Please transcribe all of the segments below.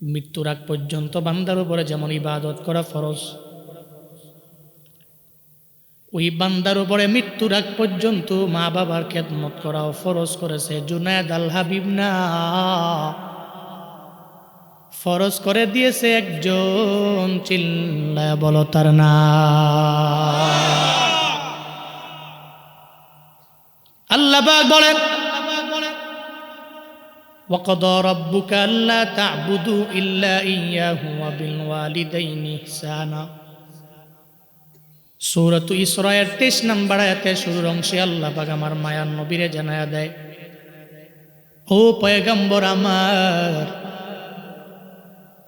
মৃত্যুর আগ পর্যন্ত বান্দার উপরে যেমন ইবাদত করা ফরজ, ওই বান্দার উপরে মৃত্যুর আগ পর্যন্ত মা বাবার খেদমত করাও ফরজ করেছে। জুনায়দ আল হাবিব না, ফরজ করে দিয়েছে একজন, চিল্লায় বলো তার না। আল্লাহ বলেন وقضى ربك ألا تعبدوا إلا إياه وبالوالدين إحسانا সূরাত ইসরায়ের 23 নম্বর আয়াতে শুরুর অংশে আল্লাহ পাক আমার মায়ার নবীরে জানায়া দেয় ও পয়গম্বর আমার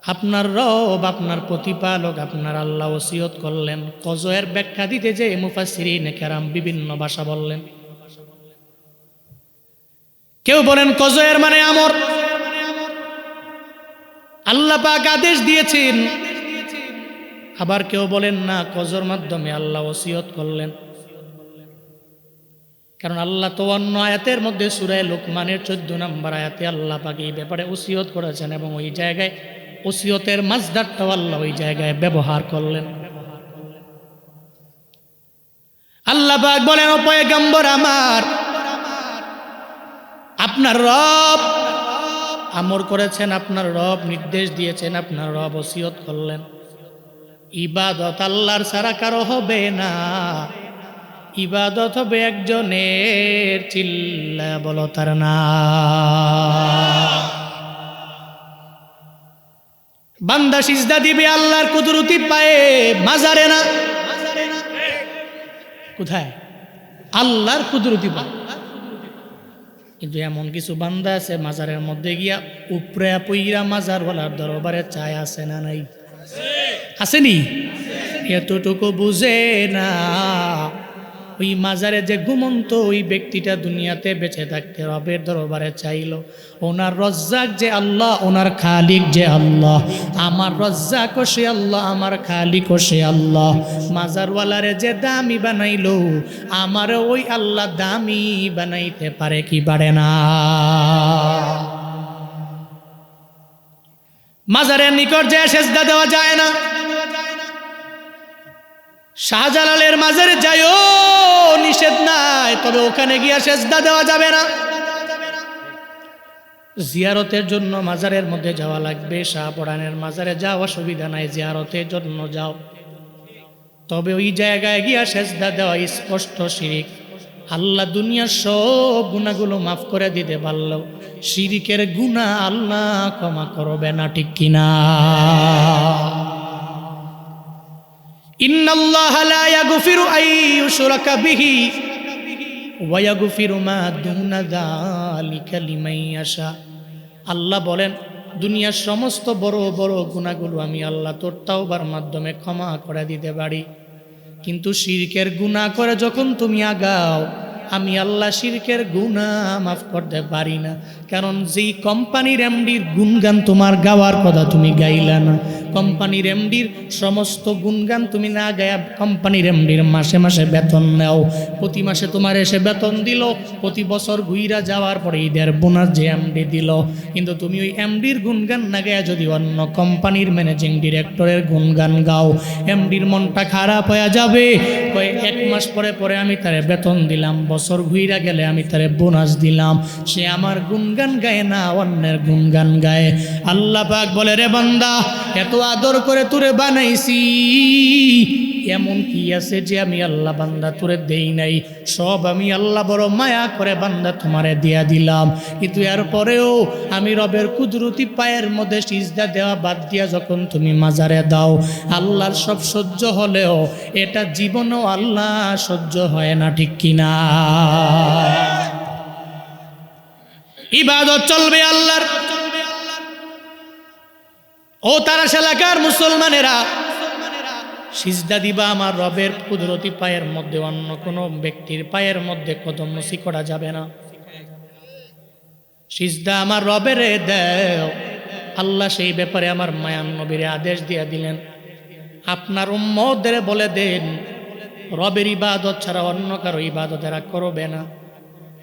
আপনার রব আপনার প্রতিপালক আপনার আল্লাহ ওসিয়ত করলেন কজয়ের ব্যাখ্যা দিতে যে মুফাসিরিন কেরাম বিভিন্ন ভাষা বললেন কেউ বলেন, কজয়ের মানে আমর আল্লাহ পাক আদেশ দিয়েছেন। আবার কেউ বলেন, না, কজর মাধ্যমে আল্লাহ ওসিয়ত করলেন কারণ আল্লাহ তো অন্য আয়াতের মধ্যে সুরায় লোকমানের চোদ্দ নম্বর আয়াতে আল্লাহ পাক এই ব্যাপারে ওসিয়ত করেছেন এবং ওই জায়গায় ওসিয়তের মাঝদারটাও আল্লাহ ওই জায়গায় ব্যবহার করলেন। আল্লাহ পাক বলেন, ও পয়গম্বর আমার আপনার রব। আমর করেছেন আপনার রব, নির্দেশ দিয়েছেন আপনার রব, ওসিয়ত করলেন। ইবাদত আল্লাহর ছাড়া কারও হবে না। ইবাদত হবে একজনের চিল্লা বলো তার না বান্দা সিজদা দিবে আল্লাহর কুদরতি পায়ে, মাজারে না। কোথায়? আল্লাহর কুদরতি পায়। কিন্তু এমন কিছু বান্দা আছে মাজারের মধ্যে গিয়া উপরে পইরা মাজার হলার দরবারে চায় আছে না নাই? আসেনি এতটুকু বুঝে না। ওই মাজারে যে ঘুমন্ত ওই ব্যক্তিটা দুনিয়াতে বেঁচে থাকতে রবের দরবারে চাইল। ওনার রজ্জাক যে আল্লাহ, ওনার খালিক যে আল্লাহ। আমার রজ্জাক সে আল্লাহ, আমার খালিক সে আল্লাহ। মাজারওয়ালারে যে দামি বানাইলো আমার ওই আল্লাহ দামি বানাইতে পারে কি পারে না। মাজারের নিকট যে সেজদা দেওয়া যায় না শাহজালালের মাজারে যাইও, নিষেধ নাই, তবে ওখানে গিয়া সেজদা দেওয়া যাবে না। জিয়ারতের জন্য মাজারের মধ্যে যাওয়া লাগবে শাহপড়ানের মাজারে যাওয়া অসুবিধা নাই, জিয়ারতের জন্য যাও। তবে ওই জায়গায় গিয়া সেজদা দেওয়া স্পষ্ট শিরিক। আল্লাহ দুনিয়ার সব গুণাগুলো মাফ করে দিতে পারল শিরিকের গুণা আল্লাহ ক্ষমা করবে না, ঠিক কিনা? মা দুনা আল্লাহ বলেন, দুনিয়ার সমস্ত বড় বড় গুণাগুলো আমি আল্লাহ তোর তাওবার মাধ্যমে ক্ষমা করে দিতে পারি। কিন্তু শিরকের গুনাহ করে যখন তুমি আগাও, আমি আল্লাহ শিরকের গুণা মাফ করতে পারি না। কারণ যেই কোম্পানির এমডির গুণগান তোমার গাওয়ার কথা তুমি গাইলা না কোম্পানির এমডির সমস্ত গুণগান তুমি না গায়া কোম্পানির এমডির মাসে মাসে বেতন নাও। প্রতি মাসে তোমার এসে বেতন দিল, প্রতি বছর ঘুইরা যাওয়ার পরে ঈদের বোনাস যে এমডি দিল। কিন্তু তুমি ওই এমডির গুণগান না গায়া যদি অন্য কোম্পানির ম্যানেজিং ডিরেক্টরের গুণগান গাও। এমডির মনটা খারাপ হয়ে যাবে। এক মাস পরে পরে আমি তারে বেতন দিলাম, বছর ঘুইরা গেলে আমি তারে বোনাস দিলাম। সে আমার গুণগান গায় না অন্যের গুণগান গায়। আল্লাহ পাক বলে, রে বান্দা, এত আদর করে তোরে বানাইছি। এমন কি আছে যে আমি আল্লাহ বান্দা তোরে দেই নাই? সব আমি আল্লাহ বড় মায়া করে বান্দা তোমারে দিয়া দিলাম। কিন্তু এর পরেও আমি রবের কুদরতি পায়ের মধ্যে সিজদা দেওয়া বাদ দিয়া যখন তুমি মাজারে দাও, আল্লাহর সব সহ্য হলেও এটা জীবনও আল্লাহ সহ্য হয় না, ঠিক কিনা? ইবাদত চলবে আল্লাহর। ও তারা এলাকার মুসলমানেরা, সিজদা দিবা আমার রবের কুদরতি পায়ের মধ্যে, অন্য কোনো ব্যক্তির পায়ের মধ্যে কদম নসি করা যাবে না। সিজদা আমার রবের দেও, আল্লাহ সেই ব্যাপারে আমার মায়ান নবীরে আদেশ দিয়ে দিলেন। আপনার উম্মদের বলে দেন, রবের ইবাদত ছাড়া অন্য কারও ইবাদত এরা করবে না।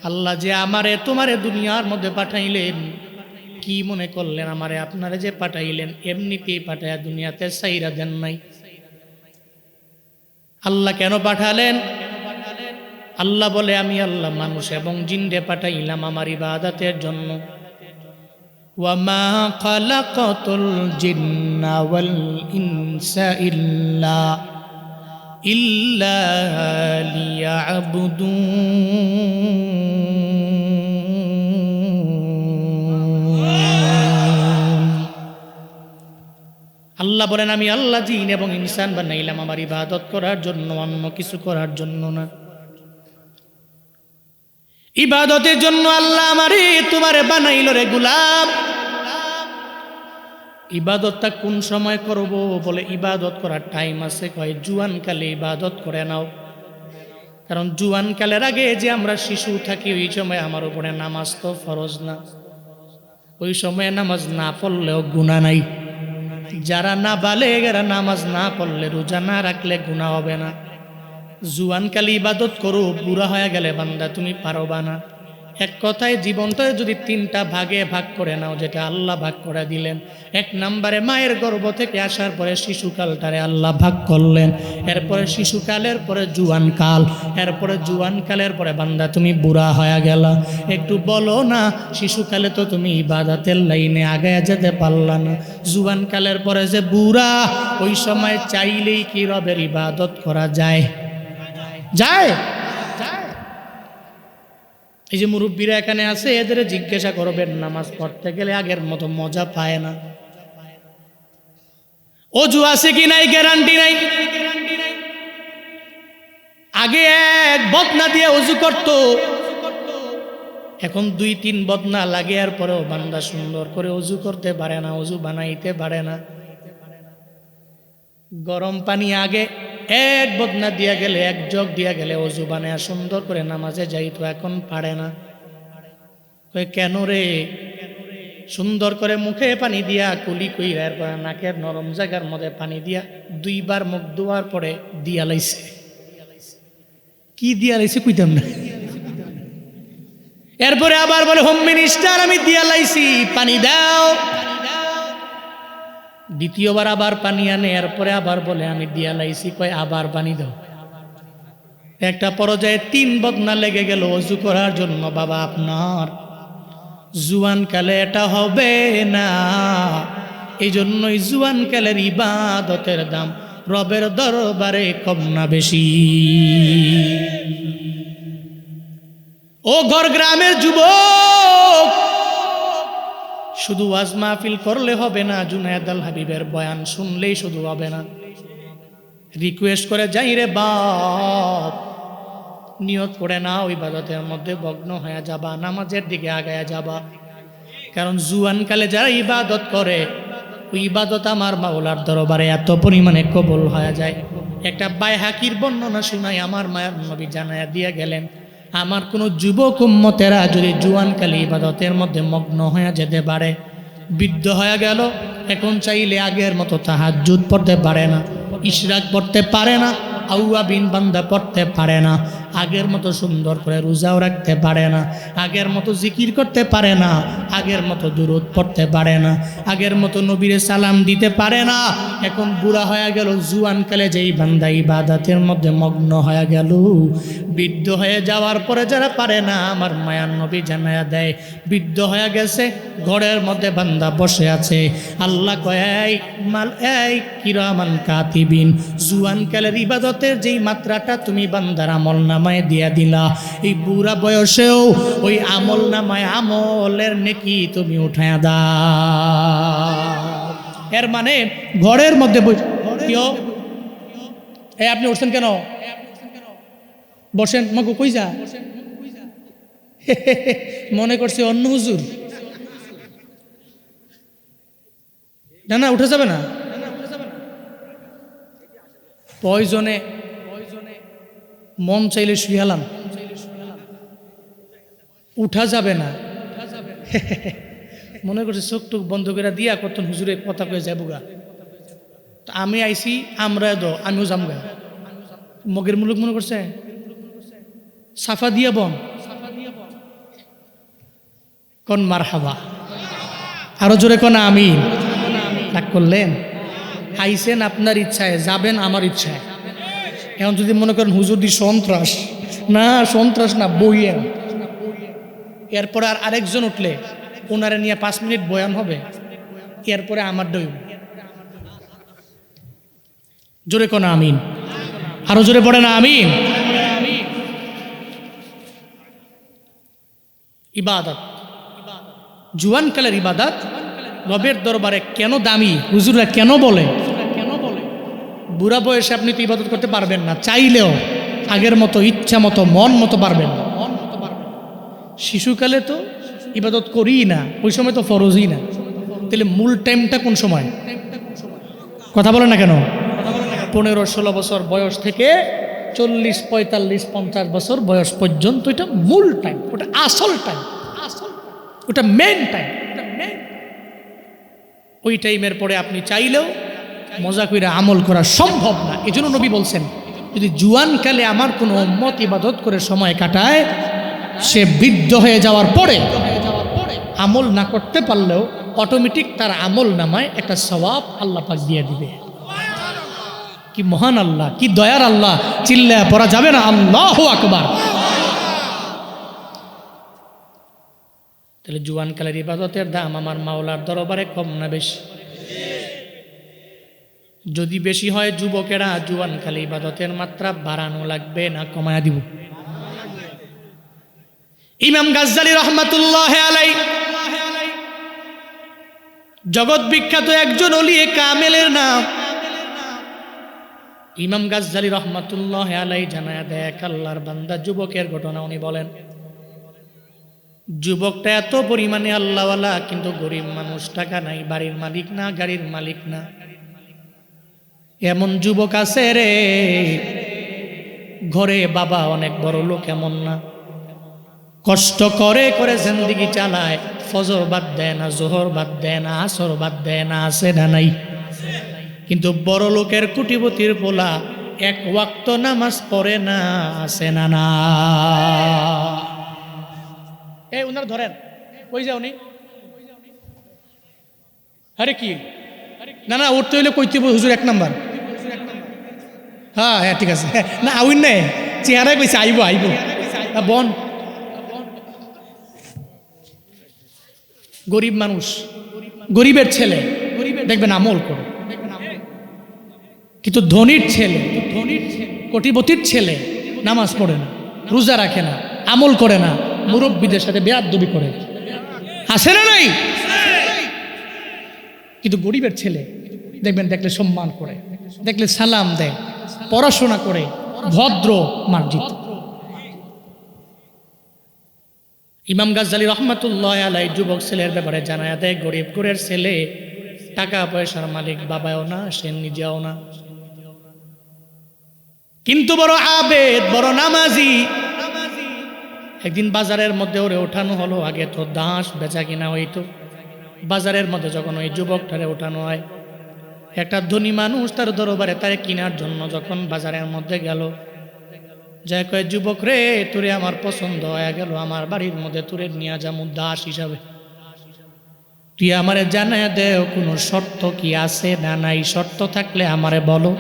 আল্লাহ যে আমারে, তোমারে দুনিয়ার মধ্যে পাঠাইলেন কি মনে করলেন? আমারে আপনারা যে পাঠাইলেন, এমনিতেই পাঠায়া দুনিয়াতে সাইরা দেন নাই। আল্লাহ কেন পাঠালেন? আল্লাহ বলে, আমি আল্লাহ মানুষ এবং জিন্দে পাঠাইলাম আমার ইবাদতের জন্য। ইল্লা আল্লাহ বলেন, আমি আল্লাহ জিন এবং ইনসান বানাইলাম। আমার ইবাদত করার জন্য, অন্য কিছু করার জন্য না। ইবাদতের জন্য আল্লাহ আমারে তোমারে বানাইল রে গুলাম। ইবাদতটা কোন সময় করব বলে ইবাদত করার টাইম আছে কয়, জুয়ান কালে ইবাদত করে নাও। কারণ জুয়ান কালের আগে যে আমরা শিশু থাকি, ওই সময় আমার উপরে নামাজ তো ফরজ না। ওই সময় নামাজ না পড়লেও গুণা নাই। যারা না বালে এরা নামাজ না পড়লে রোজা না রাখলে গুণা হবে না। জুয়ান কালি ইবাদত করো, বুড়া হয়ে গেলে বান্দা তুমি পারবা না। এক কথায় জীবনটা যদি তিনটা ভাগে ভাগ করে নাও, যেটা আল্লাহ ভাগ করে দিলেন। এক নাম্বারে মায়ের গর্ভ থেকে আসার পরে শিশুকালটারে আল্লাহ ভাগ করলেন। এরপরে শিশুকালের পরে জুয়ান কাল এরপরে জুয়ান কালের পরে বান্দা তুমি বুড়া হয়ে গেল। একটু বলো না, শিশুকালে তো তুমি ইবাদাতের লাইনে আগে যেতে পারলা না। জুয়ান কালের পরে যে বুড়া, ওই সময় চাইলেই কি রবের ইবাদত করা যায়? যায়? এই যে মুরব্বীরা এখানে আছে, এদের জিজ্ঞাসা করবেন নামাজ পড়তে গেলে আগের মতো মজা পায় না। অজু আছে কি নাই গ্যারান্টি নাই? আগে এক বদনা দিয়ে অজু করত। এখন দুই তিন বদনা লাগে, আর পরেও বান্দা সুন্দর করে অজু করতে পারে না, অজু বানাইতে পারে না। গরম পানি আগে এক বদনা দিয়া গেলে, এক জগ দিয়া গেলে অজু বানায়, সুন্দর করে নামাজে যাইতো, এখন পারে না। কেন রে? সুন্দর করে মুখে পানি দিয়া, কুলি কইরা এরপরে নাকের নরম জায়গার মধ্যে পানি দিয়া, দুইবার মুখ ধোয়ার পরে দিয়া লাইছে। কি দিয়া লাইছে কইতাম না। এরপরে আবার বলে, হোম মিনিস্টার, আমি দিয়া লাইছি, পানি দাও। দ্বিতীয়বার আবার পানি আনে, এরপরে আবার বলে, আমি দিয়া লাইছি। কয়, আবার পানি দাও। একটা পর্যায়ে তিন বদনা লেগে গেল অজু করার জন্য, বাবা, আপনার জুয়ান কালে এটা হবে না। এই জন্যই জুয়ান কালের ইবাদতের দাম রবের দরবারে কম না বেশি। ও ঘর গ্রামের যুবক শুধু ওয়াজ মাহফিল করলে হবে না, জুনায়দ আল হাবিবের বয়ান শুনলেই শুধু হবে না। রিকোয়েস্ট করে, যাই রে বাপ, নিয়ত করে না ওই বাদতের মধ্যে ভগ্ন হয়ে যাবা, নামাজের দিকে আগায়া যাবা। কারণ জুয়ানকালে যারা ইবাদত করে ওই ইবাদত আমার মাওলার দরবারে এত পরিমাণে কবল হয়ে যায়। একটা বাই হাকির বর্ণনা শুনাই আমার মায়ের নবী জানায়া দিয়ে গেলেন আমার কোনো যুবক উম্মতেরা যদি জুয়ানকালে ইবাদতের মধ্যে মগ্ন হয়ে যেতে পারে, বৃদ্ধ হয়ে গেল, এখন চাইলে আগের মতো তাহার যুদ্ধ পড়তে পারে না, ইশরাক পড়তে পারে না, আউয়া বিন বান্দা পড়তে পারে না। আগের মতো সুন্দর করে রোজাও রাখতে পারে না, আগের মতো জিকির করতে পারে না, আগের মতো দূরত পড়তে পারে না, আগের মতো নবীরে সালাম দিতে পারে না। এখন বুড়া হয়ে গেল জুয়ানকালে যেই বান্দা ইবাদাতের মধ্যে মগ্ন হয়ে গেল, বৃদ্ধ হয়ে যাওয়ার পরে যারা পারে না, আমার মায়ার নবী জানায়া দেয়, বৃদ্ধ হয়ে গেছে, ঘরের মধ্যে বান্দা বসে আছে। আল্লাহ কয়, এই মাল, এই কিরামান কাতিবিন জুয়ানকালের ইবাদতের যেই মাত্রাটা তুমি বান্দার আমল নামায় দিয়া দিলা। এই বুড়া বয়সেও ওই আমল নামায় আমলের নেকি তুমি উঠায়া দা এর মানে ঘরের মধ্যে এই আপনি উঠছেন কেন? বসেন, মাগু কই যা? মনে করছে অন্য হুজুর। না না, উঠে যাবে না। প্রয়োজনে মন চাইলে শুয়ালাম উঠা যাবে না। মনে করছে চোখ টুক বন্ধ করে দিয়া কত হুজুরে কথা কয়ে যাব গা। তা আমি আইছি, আমরা দো, আমিও যাম গা। মগের মুলুক মনে করছে? সাফা দিয়া বন। কোন মার হাবা আরও জোরে কোন আমি রাগ করলেন? আইসেন আপনার ইচ্ছায়, যাবেন আমার ইচ্ছায়। এখন যদি মনে করেন হুজুর দি সন্ত্রাস, না সন্ত্রাস না বইয়ের এরপরে আর আরেকজন উঠলে ওনারে নিয়ে পাঁচ মিনিট বয়ান হবে, এরপরে আমার ডইব জোরে কোন আমিন। আরও জোরে পড়ে না আমিন। ইবাদত। জুয়ানকালের ইবাদত, রবের দরবারে কেন দামি, হুজুররা কেন বলে? বুড়া বয়সে আপনি তো ইবাদত করতে পারবেন না, চাইলেও আগের মতো ইচ্ছা মতো, মন মতো পারবেন না। মন মতো পারবেন শিশুকালে তো ইবাদত করিই না, ওই সময় তো ফরজই না। তাহলে মূল টাইমটা কোন সময়? কথা বলে না কেন? পনেরো, ষোলো বছর বয়স থেকে চল্লিশ, পঁয়তাল্লিশ, পঞ্চাশ বছর বয়স পর্যন্ত এটা মূল টাইম ওটা আসল টাইম আসল ওটা মেন টাইম ওই টাইমের পরে আপনি চাইলেও মজা করে আমল করা সম্ভব না। এই জন্য নবী বলছেন, যদি জুয়ানকালে আমার কোনো উম্মত ইবাদত করে সময় কাটায়, সে বৃদ্ধ হয়ে যাওয়ার পরে আমল না করতে পারলেও অটোমেটিক তার আমল নামায় একটা সবাব আল্লাহ পাক দিয়ে দিবে। কি মহান আল্লাহ, কি দয়ার আল্লাহ চিল্লা পড়া যাবে না। আল্লাহ আকবার। তাহলে জুয়ানকালের ইবাদতের দাম আমার মাওলার দরবারে কম না বেশি? যদি বেশি হয় যুবকেরা জুয়ানকালে ইবাদতের মাত্রা বাড়ানো লাগবে না কমায়া দিব। ইমাম গাজ্জালি রহমাতুল্লাহ আলাই জগৎ বিখ্যাত একজন অলিয়ে কামেলের নাম। ইমাম গাজ্জালি রহমাতুল্লাহ আলাই জানায় দেখ আল্লাহর বান্দা যুবকের ঘটনা উনি বলেন, যুবকটা এত পরিমাণে আল্লাহওয়ালা, কিন্তু গরিব মানুষ টাকা নাই, বাড়ির মালিক না, গাড়ির মালিক না। এমন যুবক আছে রে। ঘরে বাবা অনেক বড় লোক, এমন না। কষ্ট করে করে জিন্দিগি চালায়, ফজর বাদ দেয় না, জোহর বাদ দেয় না, আসর বাদ দেয় না, আছে না নাই। কিন্তু বড় লোকের কুটিপতির পোলা এক ওয়াক্ত নামাজ পড়ে না, আছে না না। এই উনার ধরেন, কই যাও নি? আরে কি? না না, উঠতে হইলে কইতে হুজুর, এক নাম্বার। হ্যাঁ হ্যাঁ ঠিক আছে। না, আউন নে। চেহারায় কইছে, আইব আইব। বন। গরিব মানুষ। গরিবের ছেলে। দেখবেন আমল করে। কিন্তু ধনির ছেলে ধনির কোটিপতির ছেলে নামাজ পড়ে না, রোজা রাখে না, আমল করে না, মুরব্বীদের সাথে বেয়াদবি করে। আসে না নাই? কিন্তু গরিবের ছেলে, দেখবেন দেখলে সম্মান করে, দেখলে সালাম দেয়। পড়াশোনা করে ভদ্র মার্জিত। ইমাম গাজ্জালি রহমাতুল্লাহ আলাই যুবক ছেলের ব্যাপারে জানায় দেয়, গরিব ঘরের ছেলে, টাকা পয়সার মালিক বাবাও না, সে নিজেও না। কিন্তু বড় আবেদ, বড় নামাজি। একদিন বাজারের মধ্যে ওরে ওঠানো হলো, আগে তো দাস বেচা কিনা হইতো। বাজারের মধ্যে যখন ওই যুবকটারে ওঠানো হয় একটা ধনী মানুষ তার দরবারে তারে কেনার জন্য যখন বাজারের মধ্যে গেল, যা কয়, যুবক রে, তোরে আমার পছন্দ হয়ে গেল, আমার বাড়ির মধ্যে তোরে নিয়ে যাব দাস হিসাবে। তুই আমারে জানায় দে কোনো শর্ত কি আছে না নাই? শর্ত থাকলে আমারে বলো।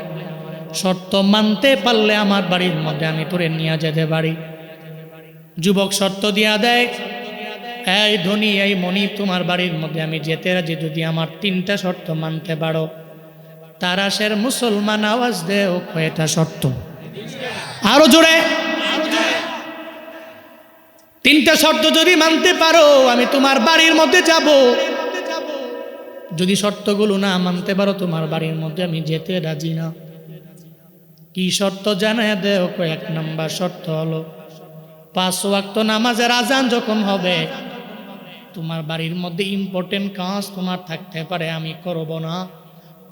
শর্ত মানতে পারলে আমার বাড়ির মধ্যে আমি তোরে নিয়ে যেতে পারি। যুবক শর্ত দিয়া দেয়, এই ধনী, এই মণি তোমার বাড়ির মধ্যে আমি যেতে রাজি। যদি আমার তিনটা শর্ত মানতে পারো তারাশের মুসলমান আওয়াজ দেও কয়টা শর্ত? আরও জোরে। তিনটা শর্ত যদি মানতে পারো, আমি তোমার বাড়ির মধ্যে যাব। যদি শর্তগুলো না মানতে পারো, তোমার বাড়ির মধ্যে আমি যেতে রাজি না। কি শর্ত জানায় দেও কয়েক নাম্বার শর্ত হলো, পাঁচ ওয়াক্ত নামাজের আজান যখন হবে, তোমার বাড়ির মধ্যে ইম্পর্টেন্ট কাজ তোমার থাকতে পারে, আমি করব না।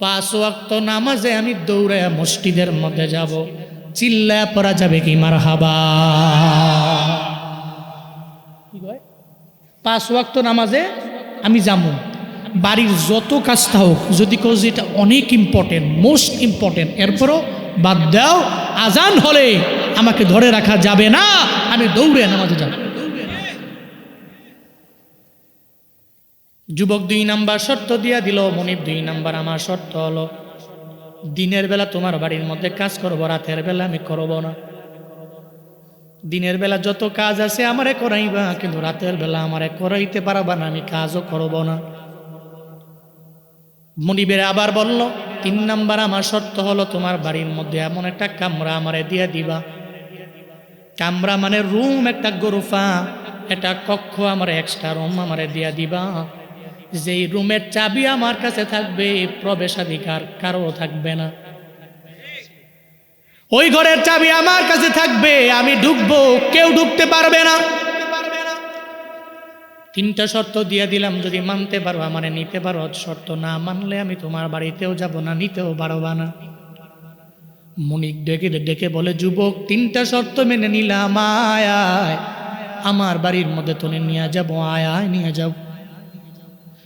পাঁচ ওয়াক্ত নামাজে আমি দৌড়ে মসজিদের মধ্যে যাব। চিল্লা পরা যাবে কি? মার হাবা পাঁচ ওয়াক্ত নামাজে আমি যাব বাড়ির যত কাজটা হোক, যদি কেউ যেটা অনেক ইম্পর্টেন্ট মোস্ট ইম্পর্টেন্ট এরপরও বাদ দাও, আজান হলে আমাকে ধরে রাখা যাবে না, আমি দৌড়ে নামাজে যাব। যুবক দুই নাম্বার শর্ত দিয়া দিল, মনিব দুই নাম্বার আমার শর্ত হলো, দিনের বেলা তোমার বাড়ির মধ্যে কাজ করব, রাতের বেলা আমি করব না। দিনের বেলা যত কাজ আছে আমারে করাইবা, কিন্তু রাতের বেলা আমারে করাইতে পারবা না, আমি কাজও করব না। মনিবের আবার বলল, তিন নাম্বার আমার শর্ত হলো, তোমার বাড়ির মধ্যে এমন একটা কামরা আমারে দিয়ে দিবা। কামরা মানে রুম, একটা গরুফা, একটা কক্ষ আমার এক্সট্রা রুম আমারে দিয়া দিবা। যেই রুমের চাবি আমার কাছে থাকবে, প্রবেশাধিকার কারও থাকবে না। ওই ঘরের চাবি আমার কাছে থাকবে, আমি ঢুকবো, কেউ ঢুকতে পারবে না। তিনটা শর্ত দিয়ে দিলাম, যদি মানতে পারো, আমারে নিতে পারো। শর্ত না মানলে আমি তোমার বাড়িতেও যাব না, নিতেও পারবা না। মনিক ডেকে ডেকে বলে, যুবক, তিনটা শর্ত মেনে নিলাম, আয় আয়। আমার বাড়ির মধ্যে তোনে নিয়ে যাব, আয় আয়, নিয়ে যাও।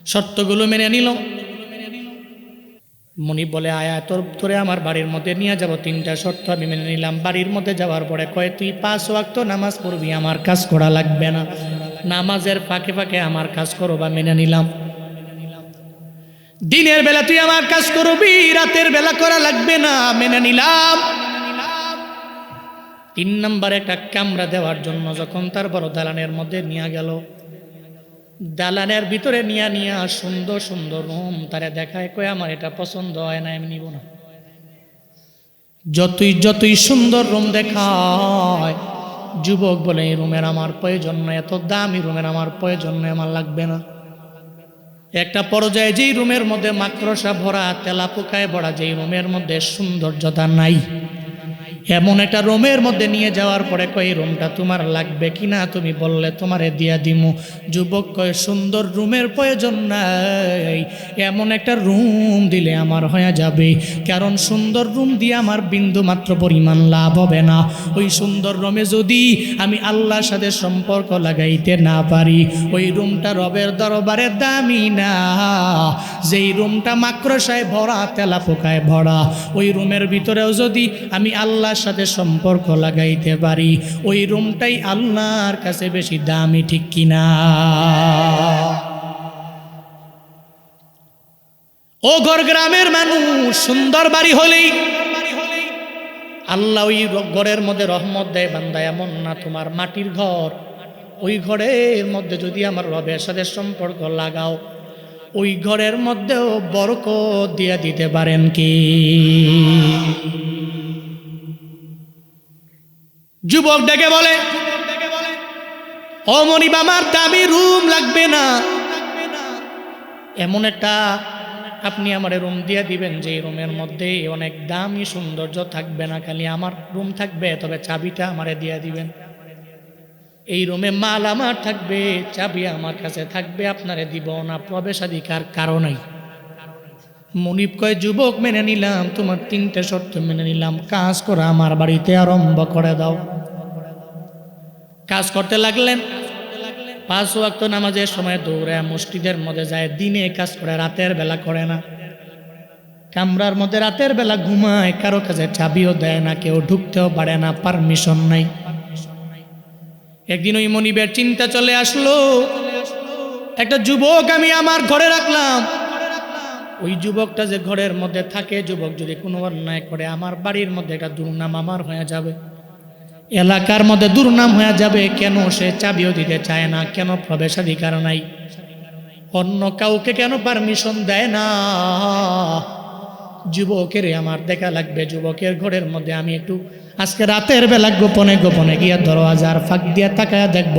শর্তগুলো মেনে নিল। মনি বলে, আয়া, তোর, তোরে আমার বাড়ির মধ্যে নিয়ে যাব। তিনটা শর্ত আমি মেনে নিলাম। বাড়ির মধ্যে যাওয়ার পরে কয়ে, তুই পাঁচ ওয়াক্ত নামাজ পড়বি, আমার কাজ করা লাগবে না। নামাজের ফাঁকে ফাঁকে আমার কাজ করো বা মেনে নিলাম। দিনের বেলা তুই আমার কাজ করবি, রাতের বেলা করা লাগবে না। মেনে নিলাম। তিন নম্বর একটা কামরা দেওয়ার জন্য যখন তার বড় দালানের মধ্যে নিয়ে গেল দালানের ভিতরে নিয়া নিয়া সুন্দর সুন্দর রুম, তারে দেখায়, কয়ে, আমার এটা পছন্দ হয় না আমি নিব না। যতই যতই সুন্দর রুম দেখায়, যুবক বলে, এই রুমের আমার প্রয়োজন নয় এত দামি রুমের আমার প্রয়োজন নয় আমার লাগবে না। একটা পর্যায়ে যেই রুমের মধ্যে মাকড়সা ভরা তেলা পোকায় ভরা, যেই রুমের মধ্যে সৌন্দর্যতা নাই। এমন একটা রুমের মধ্যে নিয়ে যাওয়ার পরে কই রুমটা তোমার লাগবে কি না তুমি বললে তোমারে দিয়া দিমু। যুবক কয়, সুন্দর রুমের প্রয়োজন নাই। এমন একটা রুম দিলে আমার হয়ে যাবে। কারণ সুন্দর রুম দিয়ে আমার বিন্দু মাত্র পরিমাণ লাভ হবে না। ওই সুন্দর রুমে যদি আমি আল্লাহর সাথে সম্পর্ক লাগাইতে না পারি, ওই রুমটা রবের দরবারে দামি না। যেই রুমটা মাকড়সায় ভরা তেলা পোকায় ভরা, ওই রুমের ভিতরেও যদি আমি আল্লাহর সাথে সম্পর্ক লাগাইতে পারি। ওই রুমটাই আল্লাহর কাছে বেশি দামি, ঠিক কিনা? ও ঘর গ্রামের মানুষ, সুন্দর বাড়ি হলেই আল্লাহ ওই ঘরের মধ্যে রহমত দেয়। বান্দা, এমন না তোমার মাটির ঘর। ওই ঘরের মধ্যে যদি আমার রবের সাথে সম্পর্ক লাগাও, ওই ঘরের মধ্যেও বরক দিয়ে দিতে পারেন কি? যুবক ডেকে বলে অমনিব আমার দামি রুম লাগবে না। এমন একটা আপনি আমার রুম দিয়ে দিবেন, যে রুমের মধ্যে অনেক দামি সৌন্দর্য থাকবে না, খালি আমার রুম থাকবে, তবে চাবিটা আমারে দিয়ে দিবেন। এই রুমে মাল আমার থাকবে, চাবি আমার কাছে থাকবে, আপনারে দিব না, প্রবেশাধিকার কারণেই। মনিব কয়, যুবক মেনে নিলাম, তোমার তিনটে শর্ত মেনে নিলাম। কাজ করা আমার বাড়িতে আরম্ভ করে দাও। কাজ করতে লাগলেন। পাঁচ ওয়াক্ত নামাজের সময় দৌড়ে মসজিদের মধ্যে যায়, দিনে কাজ করে, রাতের বেলা করে না। কামরার মধ্যে রাতের বেলা ঘুমায়, কারও কাছে চাবিও দেয় না, কেউ ঢুকতেও পারে না, পারমিশন নাই। একদিন ওই মনিবের চিন্তা চলে আসলো, একটা যুবক আমি আমার ঘরে রাখলাম ওই যুবকটা যে ঘরের মধ্যে থাকে, যুবক যদি কোনো অন্যায় করে, আমার বাড়ির মধ্যে একটা দুর্নাম আমার হয়ে যাবে। এলাকার মধ্যে দুর্নাম হয়ে যাবে, কেন সে চাবিও দিতে চায় না, কেন প্রবেশাধিকার নাই? অন্য কাউকে কেন পারমিশন দেয় না? যুবকের আমার দেখা লাগবে, যুবকের ঘরের মধ্যে আমি একটু আজকে রাতের বেলা গোপনে গোপনে গিয়া দরওয়াজার ফাঁক দিয়া তাকায় দেখব,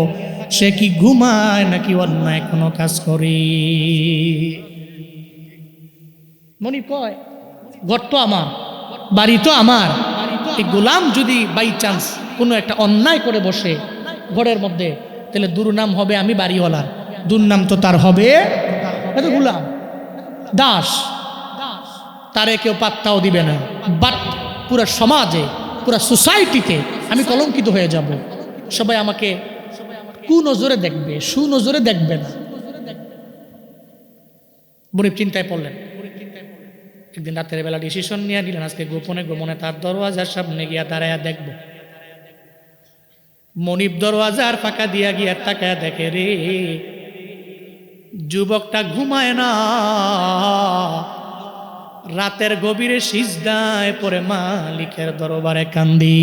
সে কি ঘুমায় নাকি অন্যায় কোনো কাজ করি? মনি কয়, ঘর তো আমার, বাড়ি তো আমার। এই গোলাম যদি বাই চান্স কোনো একটা অন্যায় করে বসে ঘরের মধ্যে, তাহলে দুর্নাম হবে আমি বাড়িওয়ালার। দুর্নাম তো তার হবে গোলাম। দাস, তারে কেউ পাত্তাও দিবে না। বাট পুরো সমাজে, পুরো সোসাইটিতে আমি কলঙ্কিত হয়ে যাব। সবাই আমাকে কুনজরে দেখবে, সুনজরে দেখবে না। বনিব চিন্তায় পড়লেন। একদিন রাতের বেলা ডিসিশন নিয়ে নিলেন আজকে গোপনে গোপনে তার দরওয়াজার সামনে গিয়া দাঁড়ায়া দেখব। মনিব দরওয়াজার ফাঁকা দিয়া গিয়া তাকায়া দেখে রে, যুবকটা ঘুমায় না। রাতের গভীরে সিজদায় পরে মালিকের দরবারে কান্দি।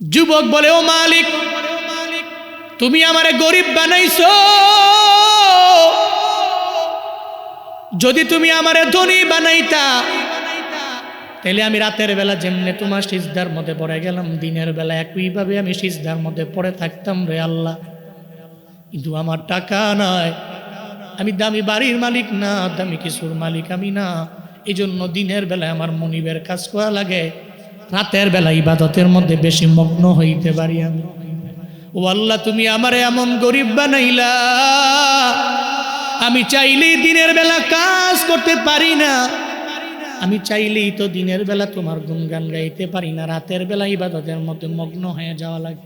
যুবক বলে, ও মালিক, তুমি আমারে গরিব বানাইছো। যদি তুমি আমারে ধনী বানাইতা তাহলে আমি রাতের বেলা যেমনে তোমার সিজদার মধ্যে পড়ে গেলাম, দিনের বেলা একইভাবে আমি সিজদার মধ্যে পড়ে থাকতাম রে আল্লাহ। কিন্তু আমার টাকা নাই, আমি দামি বাড়ির মালিক না, দামি কিছুর মালিক আমি না। এই জন্য দিনের বেলায় আমার মনিবের কাজ করা লাগে, রাতের বেলা ইবাদতের মধ্যে বেশি মগ্ন হইতে পারি আমি। ও আল্লাহ, তুমি আমারে এমন গরিব বানাইলা আমি চাইলেই দিনের বেলা কাজ করতে পারি না। আমি চাইলেই তো দিনের বেলা তোমার গুনগান গাইতে পারি না। রাতের বেলা ইবাদতের মধ্যে মগ্ন হয়ে যাওয়া লাগে।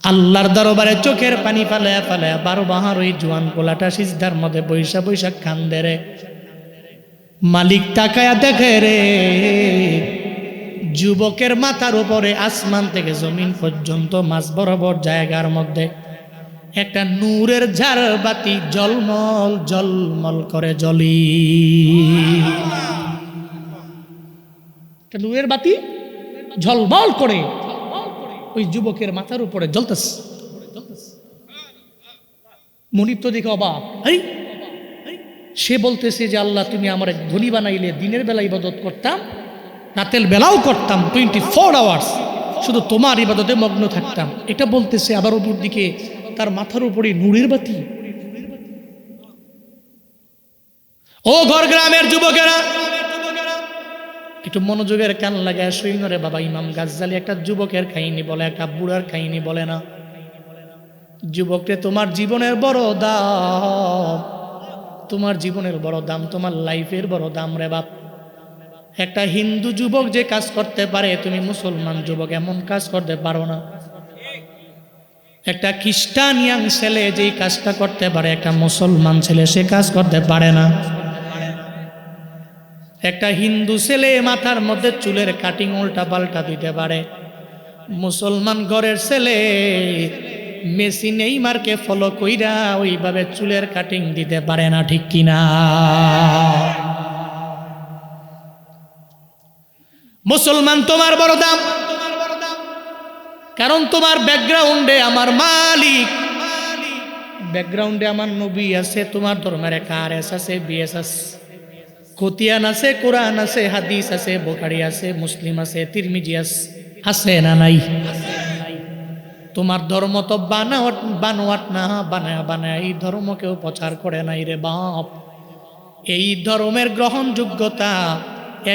আল্লাহর দরবারে চোখের পানি ফালায়া ফালায়া বারো বাহার ওই জোয়ান কোলাটা সিজদার মধ্যে বৈশা বৈশা কান্দে রে। মালিক তাকায়া দেখে রে, যুবকের মাথার উপরে আসমান থেকে জমিন পর্যন্ত মাছ বরাবর জায়গার মধ্যে একটা নূরের ঝাড় বাতি জলমল জলমল করে জ্বলি একটা নূরের বাতি ঝলমল করে। ওই যুবকের মাথার উপরে জ্বলতেছে। মনিব তো দেখে অবাক। এই সে বলতেছে যে, আল্লাহ, তুমি আমার ধনী বানাইলে, দিনের বেলা ইবাদত করতাম, রাতের বেলাও করতাম টোয়েন্টি ফোর আওয়ার্স শুধু তোমার ইবাদতে মগ্ন থাকতাম। এটা বলতেছে আবার উপর দিকে তার মাথার উপরে নূরের বাতি। ও ঘর গ্রামের যুবকেরা, একটু মনোযোগের কান লাগে সৈন্যরে বাবা, ইমাম গাজ্জালি একটা যুবকের কাহিনী বলে, একটা বুড়ার কাহিনী বলে না। যুবকরে, তোমার জীবনের বড় দাম, তোমার জীবনের বড় দাম, তোমার লাইফের বড় দাম রে বাপ। একটা হিন্দু যুবক যে কাজ করতে পারে, তুমি মুসলমান যুবক, এমন কাজ করতে পারো না। একটা খ্রিস্টান ইয়াং ছেলে যেই কাজটা করতে পারে, একটা মুসলমান ছেলে সে কাজ করতে পারে না। একটা হিন্দু ছেলে মাথার মধ্যে চুলের কাটিং উল্টা পাল্টা দিতে পারে। মুসলমান ঘরের ছেলে মেসি নেইমারকে ফলো কইরা ওইভাবে চুলের কাটিং দিতে পারে না, ঠিক কিনা মুসলমান তোমার বড় দাম। কারণ তোমার ব্যাকগ্রাউন্ডে আমার মালিক। ব্যাকগ্রাউন্ডে আমার নবী আছে, তোমার ধর্মের আর এস আছে, বিএস আছে। খতিয়ান আছে, কোরআন আছে, হাদিস আছে, বোখারি আছে, মুসলিম আছে, তিরমিজি আছে। আছে না নাই? তোমার ধর্ম তো বানাওয়াট, বানোয়াট না, বানায় বানায়। এই ধর্ম কেউ প্রচার করে নাই রে বাপ। এই ধর্মের গ্রহণযোগ্যতা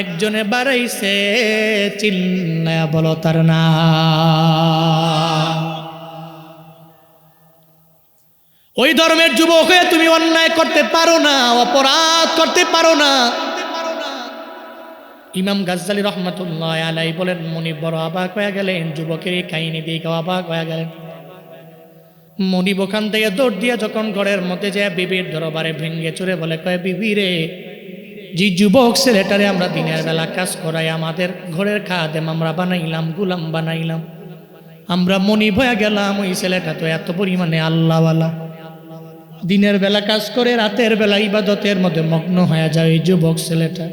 একজনে বাড়াইছে চিল্লায়া বলো তার না। ওই ধর্মের যুবক হয়ে তুমি অন্যায় করতে পারো না, অপরাধ করতে পারো না। ইমাম গাজ্জালি রহমতুল্লাহ আলাই বলেন, মনি বড় অবাক হয়ে গেলেন, যুবকের এই কাহিনী দিয়ে কেউ অবাক হয়ে গেলেন। মনিব ওখান থেকে দৌড় দিয়ে যখন ঘরের মধ্যে যায়, বিবির দরবারে ভেঙ্গে চুরে বলে, কয় বিবি রে যে যুবক ছেলেটারে আমরা দিনের বেলা কাজ করাই, আমাদের ঘরের খাদেম আমরা বানাইলাম, গুলাম বানাইলাম। আমরা মনি ভয়া গেলাম, ওই ছেলেটা তো এত পরিমাণে আল্লাহওয়ালা। দিনের বেলা কাজ করে, রাতের বেলা ইবাদতের মধ্যে মগ্ন হয়ে যায় ওই যুবক ছেলেটা।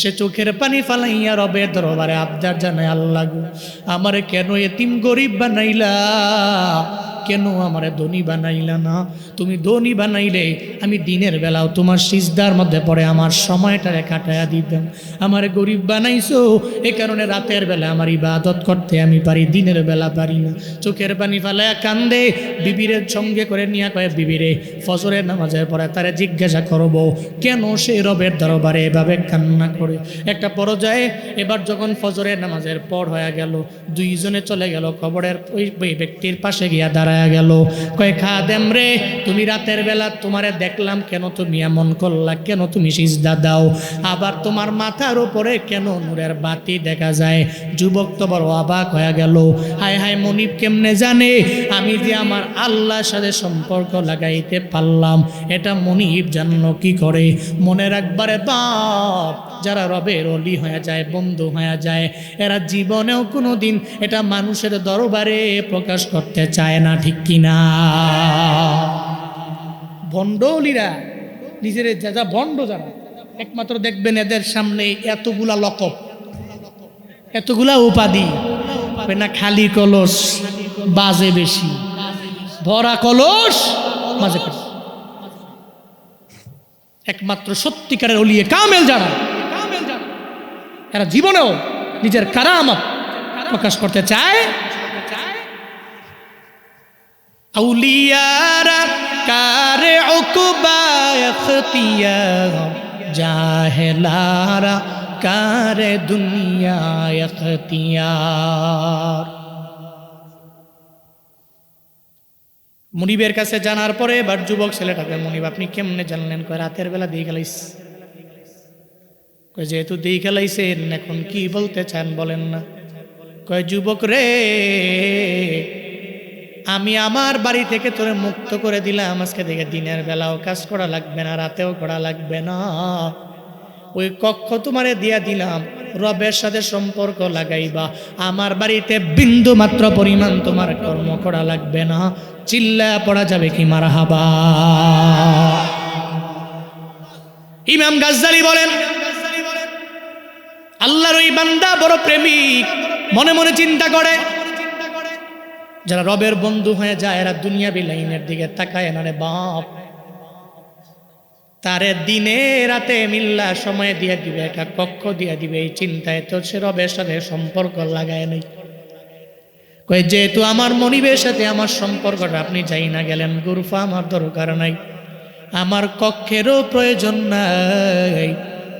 সে চোখের পানি ফালাইয়া রবে দরবারে আবদার জানায়, আল্লাহ আমারে কেন এতিম গরিব বানাইলা? কেন আমারে ধনী বানাইলা না? তুমি ধনী বানাইলে আমি দিনের বেলাও তোমার সিজদার মধ্যে পড়ে আমার সময়টারে কাটায়া দিতাম। আমার গরিব বানাইছো, এ কারণে রাতের বেলা আমার ইবাদত করতে আমি পারি, দিনের বেলা পারি না। চোখের পানি ফালায়া কান্দে বিবিরের সঙ্গে করে নিয়ে কয়ে, বিবিরে, ফজরের নামাজের পরে তারে জিজ্ঞাসা করব, কেন সে রবের দরবারে এভাবে কান্না করে? একটা পর্যায়ে এবার যখন ফজরের নামাজের পর হয়ে গেল, দুইজনে চলে গেল খবরের ওই ব্যক্তির পাশে গিয়া দাঁড়ায় গেল। কয়ে খা দেম রে, তুমি রাতের বেলা তোমারে দেখলাম, কেন তুমি এমন করলা, কেন তুমি সিজদা দাও? আবার তোমার মাথার উপরে কেন নূরের বাতি দেখা যায়? যুবক তো বড় অবাক হয়ে গেল। হায় হায়, মনিব কেমনে জানে? আমি যে আমার আল্লাহর সাথে সম্পর্ক লাগাইতে পারলাম, এটা মনিব জানলো কি করে? মনে রাখবারে বাপ, যারা রবের অলি হয়ে যায়, বন্ধু হয়ে যায়, এরা জীবনেও কোনো দিন এটা মানুষের দরবারে প্রকাশ করতে চায় না। ঠিক কিনা ভণ্ডলিরা নিজের যা যা ভণ্ড যারা একমাত্র দেখবেন এদের সামনে এতগুলা লকব, এতগুলা উপাধি, না খালি কলস, বাজে বেশি, ভরা কলস, মাঝে। একমাত্র সত্যিকারের অলিয়ে কামেল যারা, এরা জীবনেও নিজের কারামত প্রকাশ করতে চায় আউলিয়ারা কারে উকবা ইখতিয়ার জাহেলারা কারে দুনিয়া ইখতিয়ার মুনিবের কাছে জানার পরে এবার যুবক ছেলেটাকে মুনিব, আপনি কেমনে জানলেন? কয়, রাতের বেলা দিয়ে গেলাইস। কয়, যেহেতু দিয়ে গেলাইছেন, এখন কি বলতে চান বলেন না? কয়, যুবক রে আমি আমার বাড়ি থেকে তোরে মুক্ত করে দিলাম। আজকে থেকে দিনের বেলাও কাজ করা লাগবে না, রাতেও করা লাগবে না। ওই কক্ষ তোমারে দিয়া দিলাম, রবের সাথে সম্পর্ক লাগাইবা। আমার বাড়িতে বিন্দু মাত্র পরিমাণ তোমার কর্ম করা লাগবে না। চিল্লা পড়া যাবে কি মারা হাবা ইমাম গাজ্জালি বলেন, আল্লাহর ওই বান্দা বড় প্রেমিক, মনে মনে চিন্তা করে যারা রবের বন্ধু হয়ে যায়, এরা দুনিয়া বিলাইনের দিকে তাকায় না রে বাপ। তারে দিনে রাতে মিল্লা সময় দিয়ে দিবে একটা কক্ষ দিয়ে দিবে, এই চিন্তায় তো সে রবের সাথে সম্পর্ক লাগায় নেই। কয়ে যেহেতু আমার মনিবের সাথে আমার সম্পর্কটা, আপনি যাই না গেলেন, গুরফা আমার দরকার নাই। আমার কক্ষেরও প্রয়োজন নাই।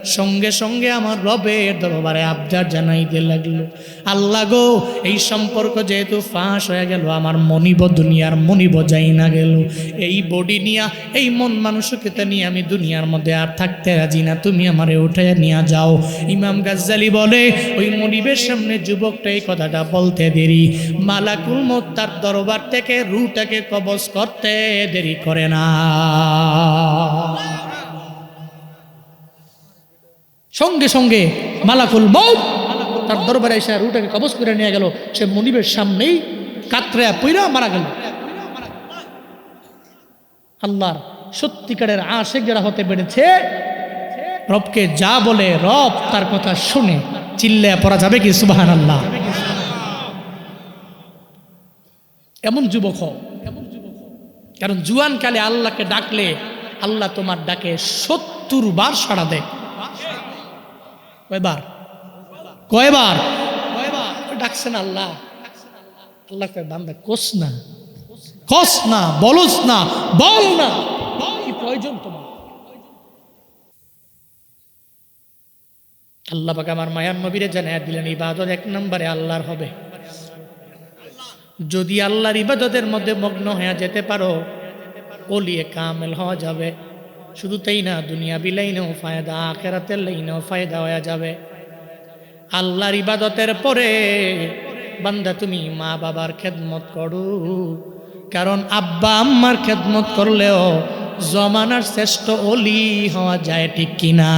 সঙ্গে সঙ্গে আমার রবের দরবারে আবদার জানাইতে লাগল। আল্লাহ গো, এই সম্পর্ক যেহেতু ফাঁস হয়ে গেল, আমার মনিব দুনিয়ার মনিব যাই না গেল। এই বডি নিয়া, এই মন মানুষকে মানসিকতা নিয়ে আমি দুনিয়ার মধ্যে আর থাকতে রাজি না। তুমি আমারে উঠে নিয়ে যাও। ইমাম গাজ্জালি বলে, ওই মনিবের সামনে যুবকটা এই কথাটা বলতে দেরি। মালাকুল মত তার দরবার থেকে রুটাকে কবজ করতে দেরি করে না। সঙ্গে সঙ্গে মালাকুল মৌ তার দরবারে এসে রুটাকে কবজ করে নিয়ে গেল। সে মনিবের সামনেই কাতরে পইরা মারা গেল। আল্লাহর সত্যিকারের আশেক যারা হতে পেরেছে, রবকে যা বলে রব তার কথা শুনে চিল্লে পড়া যাবে কি? সুবাহান আল্লাহ এমন যুবক হও। কারণ জুয়ান কালে আল্লাহকে ডাকলে আল্লাহ তোমার ডাকে সত্তর বার সাড়া দেয়। কয়বার? কয়বার? কয়বার? ডাকছেন আল্লাহ। আল্লাহ কয়, বান্দা, কোস না। কস না, বলস না, বল না। কি প্রয়োজন তোমার? আল্লাহ পাক আমার মায়ার নবীরে জানায় দিলেন, ইবাদত এক নম্বরে আল্লাহর হবে। যদি আল্লাহর ইবাদতের মধ্যে মগ্ন হয়ে যেতে পারো ওলিয়ে কামেল হওয়া যাবে। শুধু তাই না দুনিয়া বিলাইনেও ফায়দা, আখেরাতের লাইনেও ফায়দা হয়ে যাবে। আল্লাহর ইবাদতের পরে বান্দা তুমি মা বাবার খেদমত করো। কারণ আব্বা, আম্মার খেদমত করলেও জমানার শ্রেষ্ঠ অলি হওয়া যায় ঠিক কিনা?